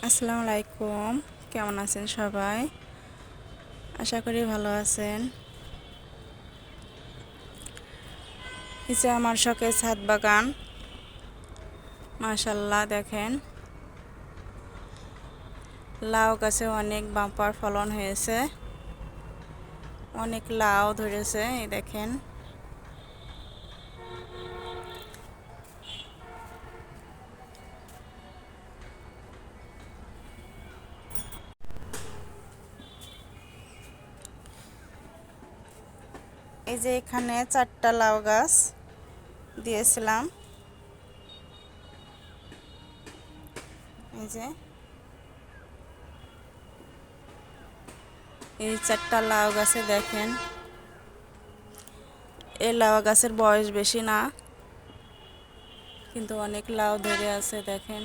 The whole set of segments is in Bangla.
আসসালামু আলাইকুম। কেমন আছেন সবাই? আশা করি ভালো আছেন। নিচে আমার শখে ছাদ বাগান। মাশাল্লাহ দেখেন। লাউ গাছে অনেক বাম্পার ফলন হয়েছে। অনেক লাউ ধরেছে, এই দেখেন। এই যে এখানে চারটা লাউ গাছ দিয়েছিলাম। এই যে এই চারটা লাউ গাছে দেখেন এই লাউ গাছের বয়স বেশি না, কিন্তু অনেক লাউ ধরে আছে দেখেন।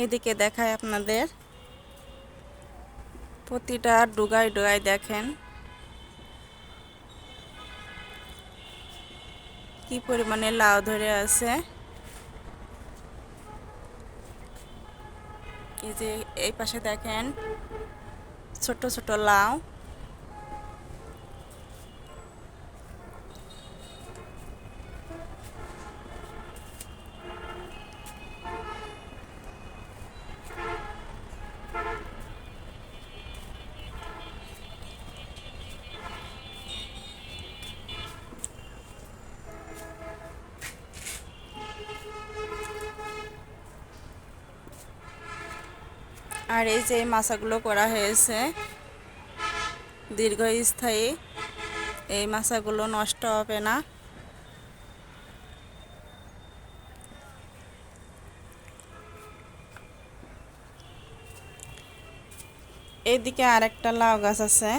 এইদিকে দেখায় আপনাদের। প্রতিটা ডুগায় ডোগায় দেখেন। কি পরিমাণে লাউ ধরে আছে। এই যে এই পাশে দেখেন ছোট ছোট লাউ। আর এই যে মাছাগুলো করা হয়েছে, দীর্ঘস্থায়ী, এই মাছাগুলো নষ্ট হবে না। এইদিকে আরেকটা লাউ গাছ আছে।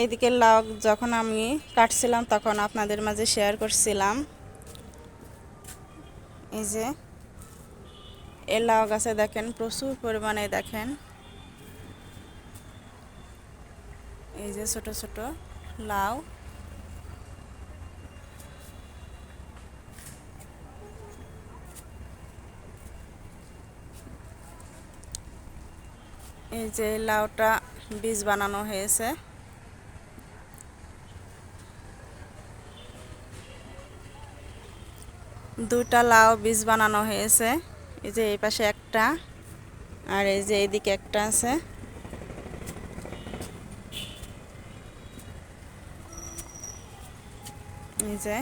এইদিকে লাউ যখন আমি কাটছিলাম তখন আপনাদের মাঝে শেয়ার করছিলাম। এই যে এই লাউ গাছে দেখেন, প্রচুর পরিমাণে দেখেন। এই যে ছোট ছোট লাউ। এই যে লাউটা বীজ বানানো হয়েছে। দুটা লাউ বীজ বানানো হয়েছে। এই যে এই পাশে একটা আর এই যে এইদিকে একটা আছে। এই যে।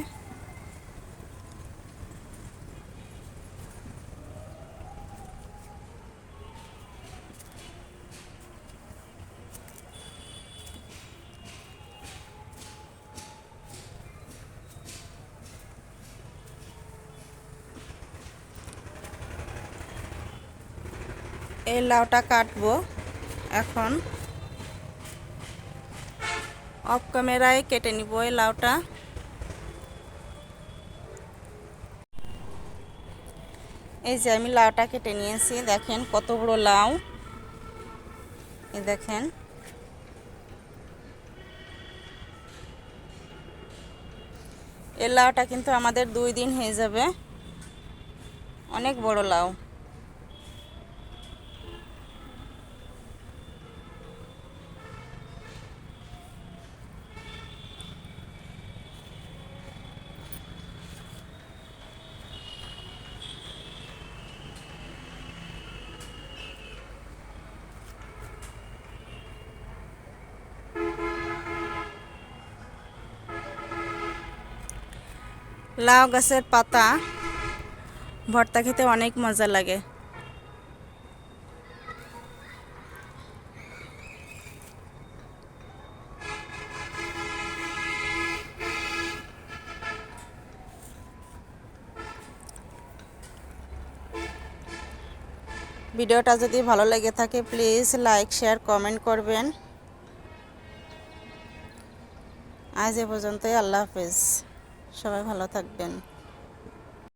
এই লাউটা কাটবো এখন। অফ ক্যামেরায় কেটে নিব এই লাউটা। এই যে আমি লাউটা কেটে নিয়েছি, দেখেন কত বড় লাউ। এই দেখেন। এই লাউটা কিন্তু আমাদের দুই দিন হয়ে যাবে। অনেক বড় লাউ। লাউ গাছের পাতা, ভর্তা খেতে অনেক মজা লাগে। ভিডিওটা যদি ভালো লেগে থাকে, প্লিজ লাইক, শেয়ার, কমেন্ট করবেন। আজ এ পর্যন্তই, আল্লাহ হাফেজ। সবাই ভালো থাকবেন।